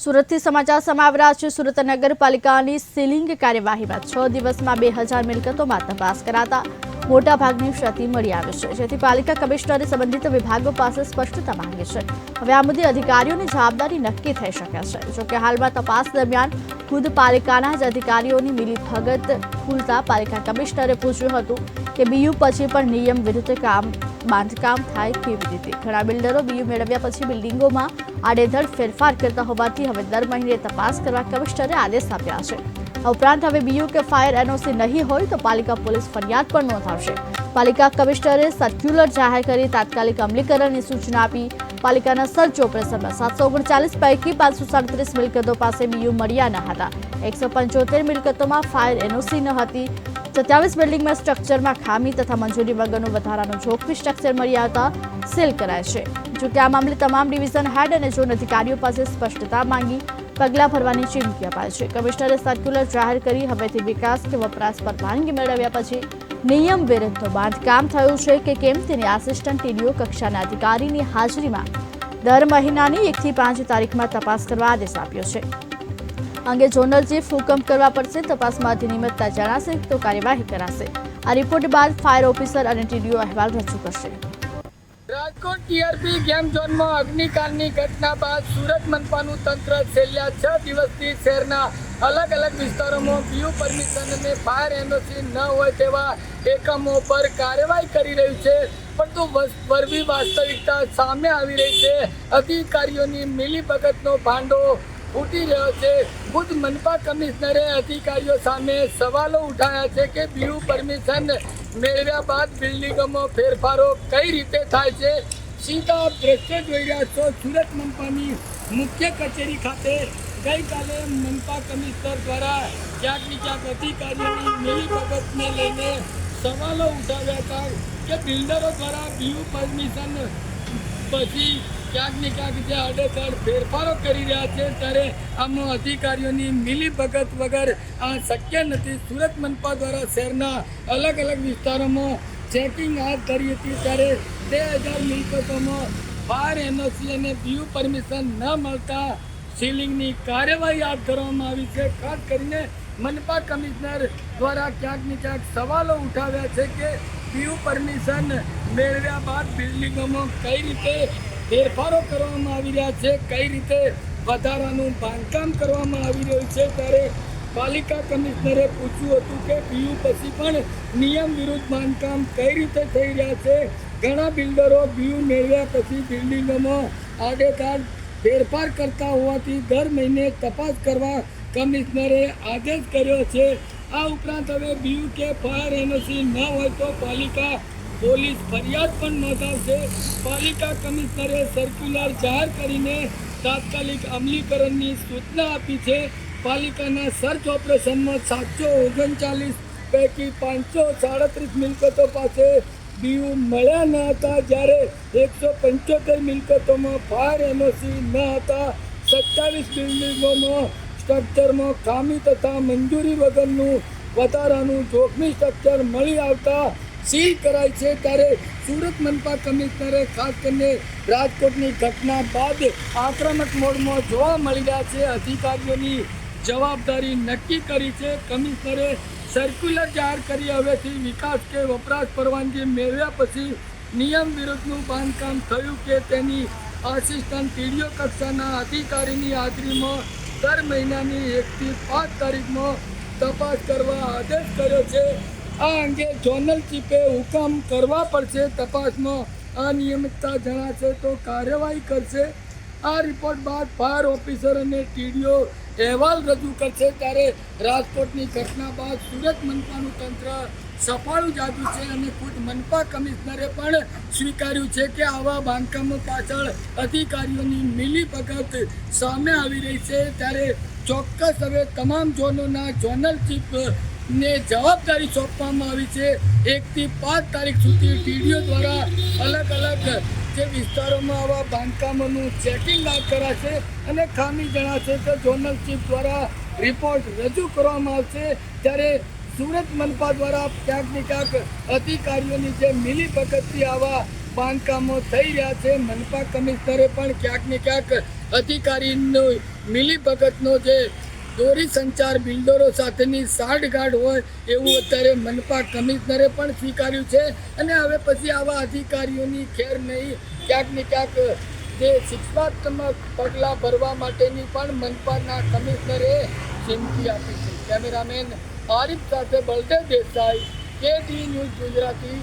સુરતથી સમાચાર સમાવ્યા છે. સુરત નગરપાલિકાની સીલિંગ કાર્યવાહીમાં છ દિવસમાં બે હજાર મિલકતોમાં તપાસ કરાતા મોટાભાગની ક્ષતિ મળી આવે છે. જેથી પાલિકા કમિશનરે સંબંધિત વિભાગો પાસે સ્પષ્ટતા માંગી છે. હવે આ મુદ્દે અધિકારીઓની જવાબદારી નક્કી થઈ શકે છે. જોકે હાલમાં તપાસ દરમિયાન ખુદ પાલિકાના જ અધિકારીઓની મિલીભગત ખુલતા પાલિકા કમિશનરે પૂછ્યું હતું કે બીયુ પછી પણ નિયમ વિરુદ્ધ કામ બાંધકામ થાય કેવી રીતે? ઘણા બિલ્ડરો બીયુ મેળવ્યા પછી બિલ્ડિંગોમાં આડેધડ ફેરફાર કરતા હોવાથી હવે દર મહિને તપાસ કરવા કમિશનરે આદેશ આપ્યા છે. આ ઉપરાંત હવે બીયુ કે ફાયર એનઓસી નહીં હોય તો પાલિકા પોલીસ ફરિયાદ પણ નોંધાવશે. પાલિકા કમિશનરે સર્ક્યુલર જાહેર કરી તાત્કાલિક અમલીકરણની સૂચના આપી. પાલિકાના સર્ચ ઓપરેશનમાં સાતસો ઓગણચાલીસ પૈકી પાંચસો સાડત્રીસ મિલકતો પાસે બીયુ મળ્યા ન હતા. એકસો પંચોતેર મિલકતોમાં ફાયર એનઓસી ન હતી. સત્યાવીસ બિલ્ડિંગમાં સ્ટ્રક્ચરમાં ખામી તથા મંજૂરી વગરનું વધારાનો જોખમી સ્ટ્રક્ચર મળ્યા હતા સીલ કરાય છે. જોકે આ મામલે તમામ ડિવિઝન હેડ અને ઝોન અધિકારીઓ પાસે સ્પષ્ટતા માંગી. પગલાં ભરવાની ચીમકી અપાઈ છે. કમિશનરે સર્ક્યુલર જાહેર કરી હવેથી વિકાસ કે વપરાશ પરવાનગી મેળવ્યા પછી નિયમ વિરુદ્ધ બાંધકામ થયું છે કે કેમ તેની આસિસ્ટન્ટ ટીડીઓ કક્ષાના અધિકારીની હાજરીમાં દર મહિનાની એકથી પાંચ તારીખમાં તપાસ કરવા આદેશ આપ્યો છે. અંગે ઝોનલ ચીફ હુકમ કરવા પડશે, તપાસમાં અધિનિયમિતતા જણાશે તો કાર્યવાહી કરાશે. આ રિપોર્ટ બાદ ફાયર ઓફિસર અને ટીડીઓ અહેવાલ રજૂ કરશે. રાજકોટ ટીઆરપી ગેમ ઝોનમાં અગ્નિકાંડની ઘટના બાદ સુરત મનપાનું તંત્ર છેલ્લા છ દિવસથી શહેરના અલગ અલગ વિસ્તારોમાં પીયુ પરમિશન અને ફાયર એનઓસી ન હોય તેવા એકમો પર કાર્યવાહી કરી રહ્યું છે. પરંતુ વરવી વાસ્તવિકતા સામે આવી રહી છે. અધિકારીઓની મિલીભગતનો ભાંડો ફૂટી રહ્યો છે. ખુદ મનપા કમિશનરે અધિકારીઓ સામે સવાલો ઉઠાવ્યા છે કે પીયુ પરમિશન મેળવ્યા બાદ બિલ્ડિંગોમાં ફેરફારો કઈ રીતે થાય છે? સીધા દ્રશ્ય જોઈ રહ્યા છો. સુરત મનપાની મુખ્ય કચેરી ખાતે ગઈકાલે મનપા કમિશનર દ્વારા ક્યાંક ને ક્યાંક અધિકારીઓની બાબતને લઈને સવાલો ઉઠાવ્યા હતા કે બિલ્ડરો દ્વારા બીયુ પરમિશન પછી ક્યાંક ક્યાંક જે આડેધડ ફેરફારો કરી રહ્યા છે, ત્યારે આમાં અધિકારીઓની મિલીભગત વગર આ શક્ય નથી. સુરત મનપા દ્વારા શહેરના અલગ અલગ વિસ્તારોમાં ચેકિંગ હાથ ધરી હતી, ત્યારે બે હજાર મિલકતોમાં ફાયર એનઓસી અને બીયુ પરમિશન ન મળતા સીલિંગની કાર્યવાહી હાથ ધરવામાં આવી છે. ખાસ કરીને મનપા કમિશનર દ્વારા ક્યાંક ને ક્યાંક સવાલો ઉઠાવ્યા છે કે પીયુ પરમિશન મેળવ્યા બાદ બિલ્ડિંગોમાં કઈ રીતે ફેરફારો કરવામાં આવી રહ્યા છે. કઈ રીતે વધારાનું બાંધકામ કરવામાં આવી રહ્યું છે ત્યારે પાલિકા કમિશનરે પૂછ્યું હતું કે પીયુ પછી પણ નિયમ વિરુદ્ધ બાંધકામ કઈ રીતે થઈ રહ્યા છે? ઘણા બિલ્ડરો બીયુ મેળવ્યા પછી બિલ્ડિંગોમાં આડેગાડ ફેરફાર કરતા હોવાથી દર મહિને તપાસ કરવા કમિશનરે આદેશ કર્યો છે. આ ઉપરાંત હવે બીયુ કે ફાયર એનઓસી ન હોય તો પાલિકા પોલીસ ફરિયાદ પણ નોંધાવશે. પાલિકા કમિશનરે સર્ક્યુલર જાહેર કરીને તાત્કાલિક અમલીકરણની સૂચના આપી છે. પાલિકાના સર્ચ ઓપરેશનમાં સાતસો ઓગણચાલીસ પૈકી પાંચસો સાડત્રીસ મિલકતો પાસે બીયુ મળ્યા ન હતા. જ્યારે એકસો પંચોતેર મિલકતોમાં ફાયર એનઓસી ન હતા. સત્તાવીસ બિલ્ડિંગોમાં સ્ટ્રક્ચરમાં ખામી તથા મંજૂરી વગરનું વધારાનું જોખમી સ્ટ્રક્ચર મળી આવતા સીલ કરાય છે ત્યારે સુરત મનપા કમિશનરે ખાસ કરીને રાજકોટની ઘટના બાદ આક્રમક મોડમાં જોવા મળી રહ્યા છે. અધિકારીઓની જવાબદારી નક્કી કરી છે. કમિશનરે સર્ક્યુલર જાહેર કરી હવેથી વિકાસ કે વપરાશ પરવાનગી મેળવ્યા પછી નિયમ વિરુદ્ધનું બાંધકામ થયું કે તેની આસિસ્ટન્ટ ટીડીઓ કક્ષાના અધિકારીની હાજરીમાં દર મહિનાની એકથી પાંચ તારીખમાં તપાસ કરવા આદેશ કર્યો છે. આ અંગે ઝોનલ ચીફે હુકમ કરવા પડશે. તપાસમાં અનિયમિતતા જણાશે તો કાર્યવાહી કરશે. આ રિપોર્ટ બાદ ફાયર ઓફિસર અને ટીડીઓ અહેવાલ રજૂ કરશે. ત્યારે રાજકોટની ઘટના બાદ સુરત મનપાનું તંત્ર સફાળું જાગ્યું છે અને ખુદ મનપા કમિશનરે પણ સ્વીકાર્યું છે કે આવા બાંધકામો પાછળ અધિકારીઓની મિલીભગત સામે આવી રહી છે. ત્યારે ચોક્કસ હવે તમામ ઝોનોના ઝોનલ ચીફ ને જવાબદારી સોંપવામાં આવી છે. એકથી પાંચ તારીખ સુધી ટીડીઓ દ્વારા અલગ અલગ જે વિસ્તારોમાં આવા બાંધકામોનું ચેકિંગ હાથ કરાશે અને ખામી જણાશે તો ઝોનલ ચીફ દ્વારા રિપોર્ટ રજૂ કરવામાં આવશે. ત્યારે સુરત મનપા દ્વારા ક્યાંક ને ક્યાંક અધિકારીઓની જે મિલી ભગતથી આવા બાંધકામો થઈ રહ્યા છે, મનપા કમિશનરે પણ ક્યાંક ને ક્યાંક અધિકારીનો મિલી ભગતનો જે દોરી સંચાર બિલ્ડરો સાથેની સાંઠગાંઠ હોય એવું અત્યારે મનપા કમિશનરે પણ સ્વીકાર્યું છે. અને હવે પછી આવા અધિકારીઓની ખેર નહીં, ક્યાંક ને ક્યાંક જે શિક્ષાત્મક પગલાં ભરવા માટેની પણ મનપાના કમિશનરે ચીમકી આપી છે. કેમેરામેન આરિફ સાથે બળદેવ દેસાઈ કે ટી ન્યૂઝ ગુજરાતી.